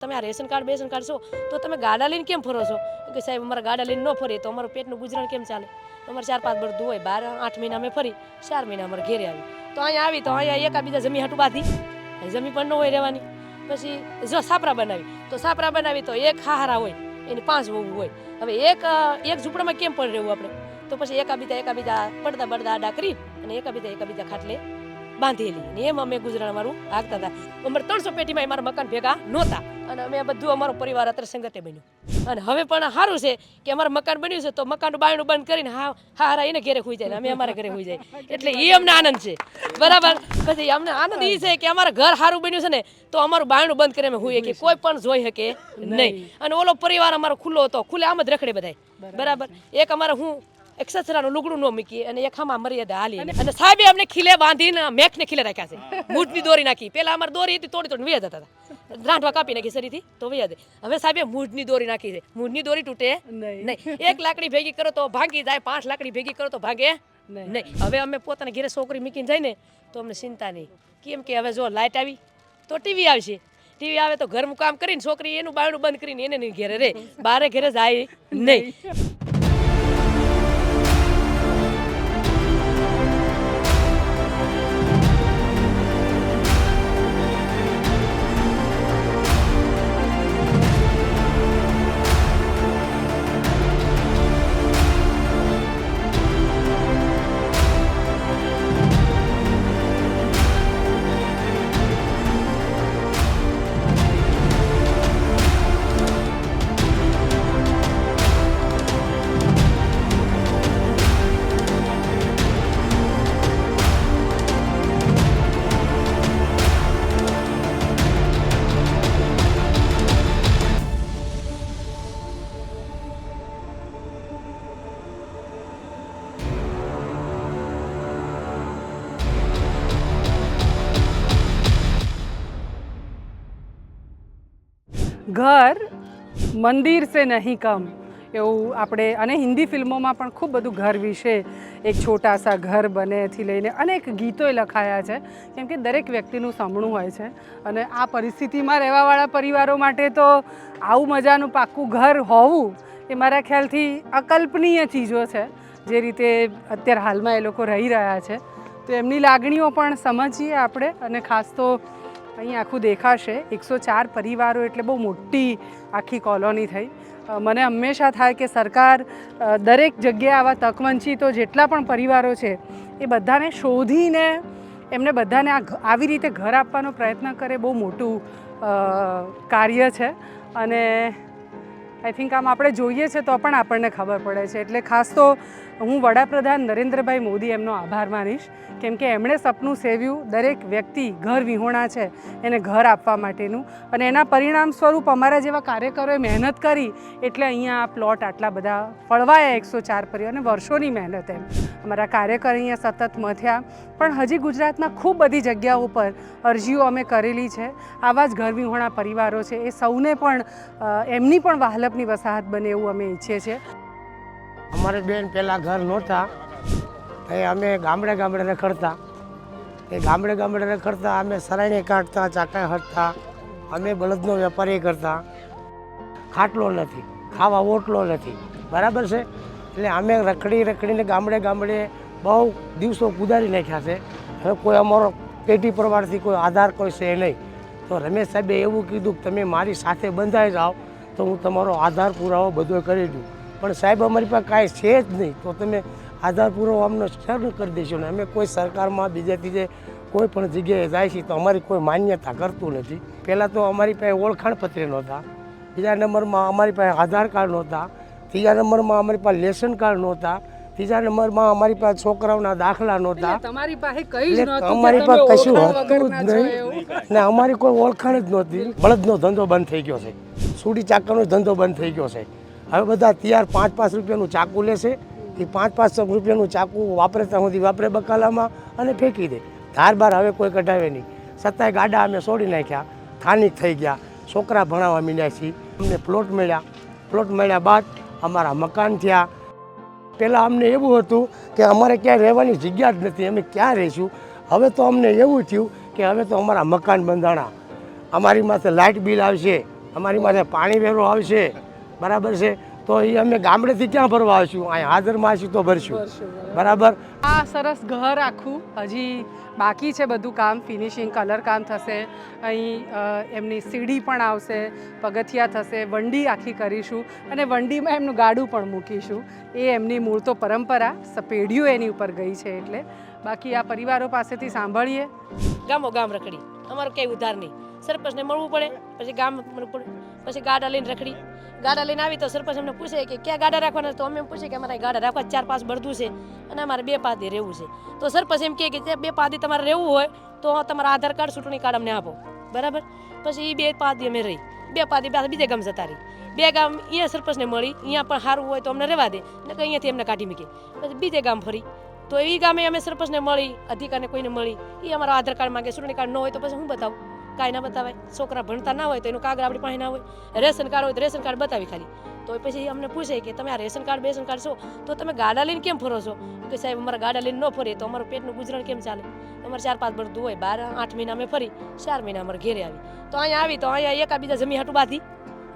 તમે આ ration card બેશન card છો, તો તમે ગાડા લઈને કેમ ફરો છો? કે સાહેબ, અમારા ગાડા લઈને ન ફરીએ તો અમારું પેટનું ગુજરાન કેમ ચાલે? અમારે ચાર પાંચ બળદું હોય, બાર, આઠ મહિના અમે ફરી, ચાર મહિના અમારે ઘેરે આવી. તો અહીંયા આવી, તો અહીંયા એકાબીજા જમી હાટું બાંધી. જમી પણ ન હોય રહેવાની. પછી જો સાપરા બનાવી, તો સાપરા બનાવી તો એક હાહારા હોય, એની પાંચ વહુ હોય. હવે એક એક ઝૂંપડામાં કેમ પડી રહેવું આપણે? તો પછી એકાબીજા એકાબીજા પડદા પડદા આડા કરી અને એકાબીજા એકાબીજા ખાટલે બાંધેલી ને એમ અમે ગુજરાન અમારું હાંકતા હતા. અમારે ત્રણસો પેટીમાં અમારા મકાન ભેગા નહોતા. અને અમે બધું અમારો પરિવાર અત્યારે સંગતે બન્યું. અને હવે પણ સારું છે કે અમારું મકાન બન્યું છે તો મકાનનું બાયણું બંધ કરીને હા હા હારા એને ઘરે હોઈ જાય અમે અમારા ઘરે હોઈ જાય. એટલે એ અમને આનંદ છે. બરાબર? પછી અમને આનંદ એ છે કે અમારા ઘર સારું બન્યું છે ને તો અમારું બાયણું બંધ કરીને અમે હોઈએ કે કોઈ પણ જોઈ શકે નહીં. અને ઓલો પરિવાર અમારો ખુલ્લો હતો. ખુલ્લે આમ જ રખડે બધાય. બરાબર એક અમારે હું એક સસરાનું લુગડું ન મૂકી અને એક આમાં મર્યાદા હાલી અને સાહેબે અમને ખીલે બાંધીને મેખને ખીલે રાખ્યા છે. મૂઠની દોરી નાખી. પેલા અમારે દોરી હતી તોડી તોડી વ્યાજ હતા. રાંઠવા કાપી નાખી સરીથી તો વ્યાજ હવે સાહેબે મૂઠની દોરી નાખી છે. મૂઠની દોરી તૂટે. નહીં. એક લાકડી ભેગી કરો તો ભાંગી જાય પાંચ લાકડી ભેગી કરો તો ભાગે નહીં. હવે અમે પોતાના ઘરે છોકરી મૂકીને જાય ને તો અમને ચિંતા નહીં. કેમ કે હવે જો લાઇટ આવી તો ટીવી આવશે. ટીવી આવે તો ઘરનું કામ કરીને છોકરી એનું બાયણું બંધ કરીને એને નહીં ઘેરે રે. બારે ઘરે જાય નહીં. ઘર મંદિર સે નહીં કમ. એવું આપણે, અને હિન્દી ફિલ્મોમાં પણ ખૂબ બધું ઘર વિશે એક છોટા સા ઘર બનેથી લઈને અનેક ગીતોય લખાયા છે. કેમ કે દરેક વ્યક્તિનું સમણું હોય છે. અને આ પરિસ્થિતિમાં રહેવાવાળા પરિવારો માટે તો આવું મજાનું પાક્કું ઘર હોવું એ મારા ખ્યાલથી અકલ્પનીય ચીજો છે. જે રીતે અત્યારે હાલમાં એ લોકો રહી રહ્યા છે. તો એમની લાગણીઓ પણ સમજીએ આપણે અને ખાસ તો અહીં આખું દેખાશે. એકસો ચાર પરિવારો એટલે બહુ મોટી આખી કોલોની થઈ. મને હંમેશા થાય કે સરકાર દરેક જગ્યાએ આવા તકવંચિતો જેટલા પણ પરિવારો છે, એ બધાને શોધીને એમને બધાને આ આવી રીતે ઘર આપવાનો પ્રયત્ન કરે. બહુ મોટું કાર્ય છે. અને આઈ થિંક આમ આપણે જોઈએ છે તો પણ આપણને ખબર પડે છે. એટલે ખાસ તો હું વડાપ્રધાન નરેન્દ્રભાઈ મોદી એમનો આભાર માનીશ. કેમ કે એમણે સપનું સેવ્યું, દરેક વ્યક્તિ ઘર વિહોણા છે એને ઘર આપવા માટેનું. અને એના પરિણામ સ્વરૂપ અમારા જેવા કાર્યકરોએ મહેનત કરી, એટલે અહીંયા આ પ્લોટ આટલા બધા ફળવાયા એકસો ચાર પર્યો અને વર્ષોની મહેનત એમ. અમારા કાર્યકર અહીંયા સતત મથ્યા. પણ હજી ગુજરાતમાં ખૂબ બધી જગ્યાઓ પર અરજીઓ અમે કરેલી છે. આવા જ ઘર વિહોણા પરિવારો છે. એ સૌને પણ એમની પણ વાહલપની વસાહત બને એવું અમે ઈચ્છીએ છીએ. અમારે બેન પહેલાં ઘર નહોતા એ અમે ગામડે ગામડે રખડતા. એ ગામડે ગામડે રખડતા, અમે સરાયને કાઢતા ચાકા હટતા, અમે બળદનો વેપારી કરતા. ખાટલો નથી, ખાવા ઓટલો નથી, બરાબર છે? એટલે અમે રખડી રખડીને ગામડે ગામડે બહુ દિવસો ગુજારી નાખ્યા છે. હવે કોઈ અમારો પેઢી પ્રવારથી કોઈ આધાર કોઈ છે નહીં. તો રમેશ સાહેબે એવું કીધું કે તમે મારી સાથે બંધાઈ જાઓ તો હું તમારો આધાર પુરાવો બધો કરી દઉં. પણ સાહેબ, અમારી પાસે કાંઈ છે જ નહીં. તો તમે આધાર પુરાવો અમને શરૂ કરી દેશો ને. અમે કોઈ સરકારમાં બીજે ત્રીજે કોઈ પણ જગ્યાએ જાય છે તો અમારી કોઈ માન્યતા કરતું નથી. પહેલાં તો અમારી પાસે ઓળખાણપત્ર નહોતા. બીજા નંબરમાં અમારી પાસે આધાર કાર્ડ નહોતા. ત્રીજા નંબરમાં અમારી પાસે લેશન કાર્ડ નહોતા. ત્રીજા નંબરમાં અમારી પાસે છોકરાઓના દાખલા નહોતા. તમારી પાસે કઈ એટલે અમારી પાસે કશું હતું જ નહીં. ને અમારી કોઈ ઓળખાણ જ નહોતી. બળદનો ધંધો બંધ થઈ ગયો છે. સુડી ચાકાનો ધંધો બંધ થઈ ગયો છે. હવે બધા તૈયાર પાંચ પાંચ રૂપિયાનું ચાકુ લેશે એ પાંચ પાંચ રૂપિયાનું ચાકુ વાપરે ત્યાં સુધી વાપરે બકાલામાં અને ફેંકી દે. ધાર બાર હવે કોઈ કઢાવે નહીં. છતાંય ગાડા અમે છોડી નાખ્યા. સ્થાનિક થઈ ગયા. છોકરા ભણાવવા મીડ્યા છીએ. અમને પ્લોટ મળ્યા. પ્લોટ મળ્યા બાદ અમારા મકાન થયા. પહેલાં અમને એવું હતું કે અમારે ક્યાંય રહેવાની જગ્યા જ નથી, અમે ક્યાં રહીશું? હવે તો અમને એવું થયું કે હવે તો અમારા મકાન બંધાણા. અમારી માથે લાઇટ બિલ આવશે, અમારી માથે પાણી વેરો આવશે. બરાબર છે? તો એ અમે ગામડેથી ક્યાં ભરવા આવશું? અહીં હાજરમાં આવશું તો ભરશું. બરાબર? આ સરસ ઘર આખું. હજી બાકી છે બધું કામ. ફિનિશિંગ કલર કામ થશે. અહીં એમની સીડી પણ આવશે પગથિયા થશે. વંડી આખી કરીશું. અને વંડીમાં એમનું ગાડું પણ મૂકીશું. એ એમની મૂળ તો પરંપરા. સ- એની ઉપર ગઈ છે એટલે. બાકી આ પરિવારો પાસેથી સાંભળીએ. ગામો ગામ રખડી. અમારું કંઈ ઉધાર નહીં. સરપંચને મળવું પડે પછી ગામ મળવું પડે પછી ગાડા લઈને રખડી. ગાડા લઈને આવી તો સરપંચ અમને પૂછે કે ક્યાં ગાડા રાખવાના તો અમે એમ પૂછીએ કે અમારે ગાડા રાખવા ચાર પાંચ બળદું છે અને અમારે બે પાદી રહેવું છે. તો સરપંચ એમ કહે કે બે પાદી તમારે રહેવું હોય તો તમારા આધાર કાર્ડ ચૂંટણી કાર્ડ અમને આપો. બરાબર? પછી એ બે પાદી અમે રહી. બે પાદી પાછા બીજે ગામ જતા રહી. બે ગામ અહીંયા સરપંચને મળી અહીંયા પણ સારું હોય તો અમને રહેવા દે ને અહીંયાથી અમને કાઢી મૂકે. પછી બીજે ગામ ફરી. તો એ ગામે અમે સરપંચને મળી, અધિકારને કોઈને મળી એ અમારા આધાર કાર્ડ માંગે, ચૂંટણી કાર્ડ ન હોય તો પછી હું બતાવું. કાંઈ ના બતાવાય. છોકરા ભણતા ના હોય તો એનું કાગળ આપણી પાસે ના હોય. રેશન કાર્ડ હોય તો રેશન કાર્ડ બતાવી ખાલી. તો પછી અમને પૂછે કે તમે આ રેશન કાર્ડ, બેશન કાર્ડ છો? તો તમે ગાડા લઈને કેમ ફરો છો? કે સાહેબ, અમારા ગાડા લઈને ન ફરીએ તો અમારું પેટનું ગુજરાન કેમ ચાલે? અમારે ચાર પાંચ બળદું હોય. બાર, આઠ મહિના અમે ફરી. ચાર મહિના અમારે ઘેરે આવી. તો અહીંયા આવી, તો અહીંયા એકા બીજા જમી હાટું બાંધી.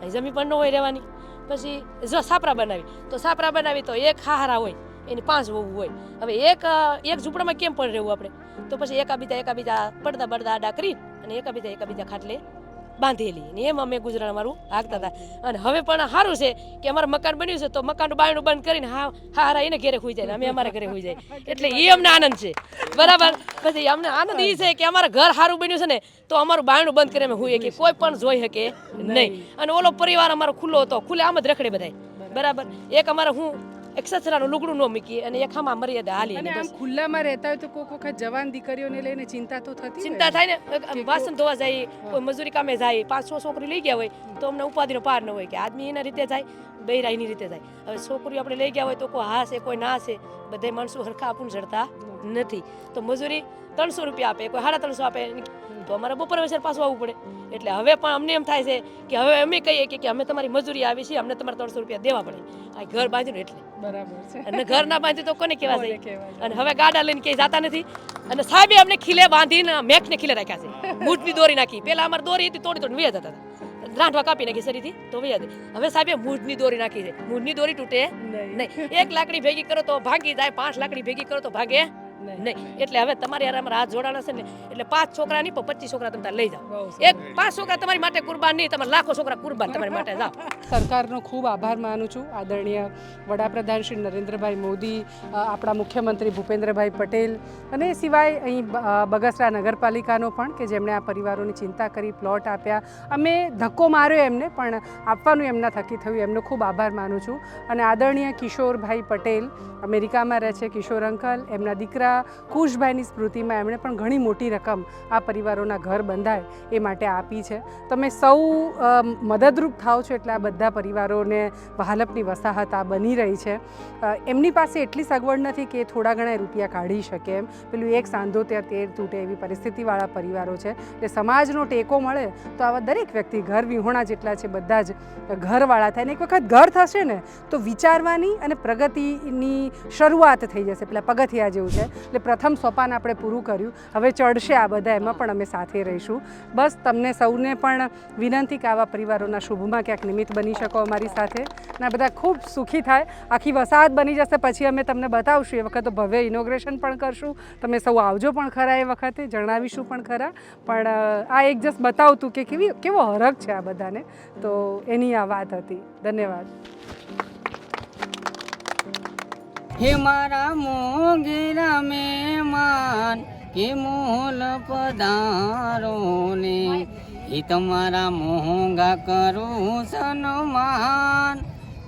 અહીં જમી પણ ન હોય રહેવાની. પછી જો સાપરા બનાવી. તો સાપરા બનાવી તો એક હારા હોય. એની પાંચ વહુ હોય. હવે એક એક ઝૂંપડામાં કેમ પણ રહેવું આપણે? તો પછી એકાબીજા એકાબીજા પડદા પડદા આડા કરી અને એકાબીજા એકાબીજા ખાટલે બાંધેલી ને એમ અમે ગુજરાન અમારું હાંકતા હતા. અને હવે પણ સારું છે કે અમારું મકાન બન્યું છે તો મકાનનું બાયણું બંધ કરીને હા હા હારા એને ઘેરે હોઈ જાય. અમે અમારા ઘરે હોઈ જાય. એટલે એ અમને આનંદ છે. બરાબર? પછી અમને આનંદ એ છે કે અમારા ઘર સારું બન્યું છે ને તો અમારું બાયણું બંધ કરીને અમે હોઈએ કે કોઈ પણ જોઈ શકે નહીં. અને ઓલો પરિવાર અમારો ખુલ્લો હતો. ખુલ્લે આમ જ રખડે બધાય. બરાબર? એક અમારે હું એક સસરાનું લુગડું ન મૂકીએ અને એખામાં મર્યાદા હાલી અને અને આમ ખુલ્લામાં રહેતા હોય તો કોઈક વખત જવાન દીકરીઓને લઈને ચિંતા તો થતી ચિંતા થાય ને. વાસણ ધોવા જાય કોઈ મજૂરી કામે જાય પાંચ છ છોકરી લઈ ગયા હોય તો અમને ઉપાધિનો પાર ન હોય કે આદમી એના રીતે જાય બૈરા એની રીતે જાય. હવે છોકરીઓ આપણે લઈ ગયા હોય તો કોઈ હા છે કોઈ ના છે બધે માણસો હરખા આપણને જડતા નથી. તો મજૂરી ત્રણસો રૂપિયા આપે કોઈ સાડા ત્રણસો આપે તો અમારે બપોર વચ્ચે પાછું આવવું પડે. એટલે હવે પણ અમને એમ થાય છે કે હવે અમે કહીએ કે અમે તમારી મજૂરી આવી છે અમને તમારે ત્રણસો રૂપિયા દેવા પડે. આ ઘર બાંધ્યું એટલે. બરાબર છે. અને ઘર ના બાંધ્યું તો કોને કેવા જાય અને હવે ગાડા લઈને ક્યાંય જતા નથી. અને સાહેબે અમને ખીલે બાંધીને મેકને ખીલે રાખ્યા છે. મૂઠની દોરી નાખી. પેલા અમારે દોરી હતી તોડી તોડી વ્યા હતા. રાંઠવા કાપી નાખી શરીરથી તો વૈયા દે. હવે સાહેબે મૂઢની દોરી નાખી છે. મૂઢની દોરી તૂટે નહીં. એક લાકડી ભેગી કરો તો ભાગી જાય પાંચ લાકડી ભેગી કરો તો ભાગે નહીં. એટલે હવે તમારી યાર રાહ જોડાણ જોડાણા છે ને એટલે પાંચ છોકરા નહીં પણ પચીસ છોકરા તમે લઈ જાઓ. એક પાંચ છોકરા તમારી માટે કુરબાન નહીં તમારે લાખો છોકરા કુરબાન તમારી માટે જાઓ. સરકારનો ખૂબ આભાર માનું છું. આદરણીય વડાપ્રધાન શ્રી નરેન્દ્રભાઈ મોદી આપણા મુખ્યમંત્રી ભૂપેન્દ્રભાઈ પટેલ અને એ સિવાય અહીં બગસરા નગરપાલિકાનો પણ કે જેમણે આ પરિવારોની ચિંતા કરી પ્લોટ આપ્યા. અમે ધક્કો માર્યો એમને પણ આપવાનું એમના થકી થયું. એમનો ખૂબ આભાર માનું છું. અને આદરણીય કિશોરભાઈ પટેલ અમેરિકામાં રહે છે કિશોર અંકલ એમના દીકરા કુશભાઈની સ્મૃતિમાં એમણે પણ ઘણી મોટી રકમ આ પરિવારોના ઘર બંધાય એ માટે આપી છે. તમે સૌ મદદરૂપ થાવ છો એટલે આ બધા પરિવારોને વહાલપની વસાહત આ બની રહી છે. એમની પાસે એટલી સગવડ નથી કે થોડા ઘણા રૂપિયા કાઢી શકે એમ. પેલું એક સાંધો ત્યાં તેર તૂટે એવી પરિસ્થિતિવાળા પરિવારો છે. એટલે સમાજનો ટેકો મળે તો આવા દરેક વ્યક્તિ ઘર વિહોણા જેટલા છે બધા જ ઘરવાળા થાય ને એક વખત ઘર થશે ને તો વિચારવાની અને પ્રગતિની શરૂઆત થઈ જશે. પેલા પગથિયા જેવું છે. એટલે પ્રથમ સોપાન આપણે પૂરું કર્યું. હવે ચડશે આ બધા એમાં પણ અમે સાથે રહીશું. બસ તમને સૌને પણ વિનંતી કે આવા પરિવારોના શુભમાં ક્યાંક નિમિત્ત બની શકો અમારી સાથે. અને બધા ખૂબ સુખી થાય. આખી વસાહત બની જશે. પછી અમે તમને બતાવશું. એ વખતે ભવ્ય ઇનોગ્રેશન પણ કરશું. તમે સૌ આવજો પણ ખરા એ વખતે. જણાવીશું પણ ખરા. પણ આ એક જસ્ટ બતાવતું કે કેવી, કેવો હરખ છે આ બધાને. તો એની આ વાત હતી. ધન્યવાદ. હે મારા મોગેરા મહેમાન કે મોલ પધારો એ તમારા મોંઘા કરું સન્માન,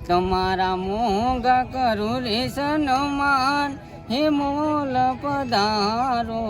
તમારા મોંઘા કરું રે સન્માન, હે મોલ પધારો